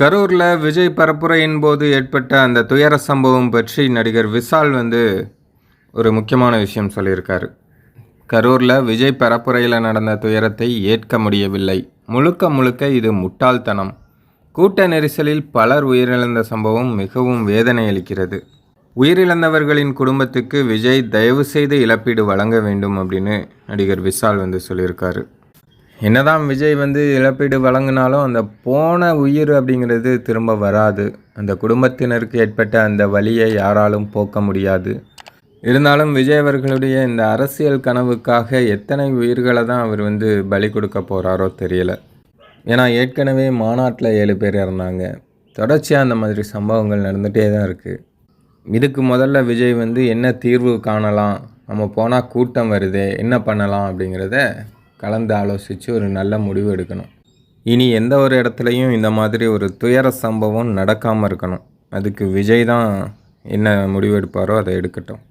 கரூரில் விஜய் பரப்புரையின் போது ஏற்பட்ட அந்த துயர சம்பவம் பற்றி நடிகர் விஷால் வந்து ஒரு முக்கியமான விஷயம் சொல்லியிருக்காரு. கரூரில் விஜய் பரப்புரையில் நடந்த துயரத்தை ஏற்க முடியவில்லை. முழுக்க முழுக்க இது முட்டாள்தனம். கூட்ட நெரிசலில் பலர் உயிரிழந்த சம்பவம் மிகவும் வேதனை அளிக்கிறது உயிரிழந்தவர்களின் குடும்பத்துக்கு விஜய் தயவு செய்து இழப்பீடு வழங்க வேண்டும் அப்படின்னு நடிகர் விஷால் வந்து சொல்லியிருக்காரு. என்னதான் விஜய் வந்து இழப்பீடு வழங்கினாலும் அந்த போன உயிர் அப்படிங்கிறது திரும்ப வராது. அந்த குடும்பத்தினருக்கு ஏற்பட்ட அந்த வழியை யாராலும் போக்க முடியாது. இருந்தாலும் விஜய் அவர்களுடைய இந்த அரசியல் கனவுக்காக எத்தனை உயிர்களை தான் அவர் வந்து பலி கொடுக்க போகிறாரோ தெரியல. ஏன்னா ஏற்கனவே மாநாட்டில் ஏழு பேர் இறந்தாங்க. தொடர்ச்சியாக அந்த மாதிரி சம்பவங்கள் நடந்துகிட்டே தான் இருக்குது இதுக்கு முதல்ல விஜய் வந்து என்ன தீர்வு காணலாம்? நம்ம போனால் கூட்டம் வருதே என்ன பண்ணலாம் அப்படிங்கிறத கலந்து ஆலோசித்து ஒரு நல்ல முடிவு எடுக்கணும். இனி எந்த ஒரு இடத்துலையும் இந்த மாதிரி ஒரு துயர சம்பவம் நடக்காமல் இருக்கணும். அதுக்கு விஜய் தான் என்ன முடிவு எடுப்பாரோ அதை எடுக்கட்டும்.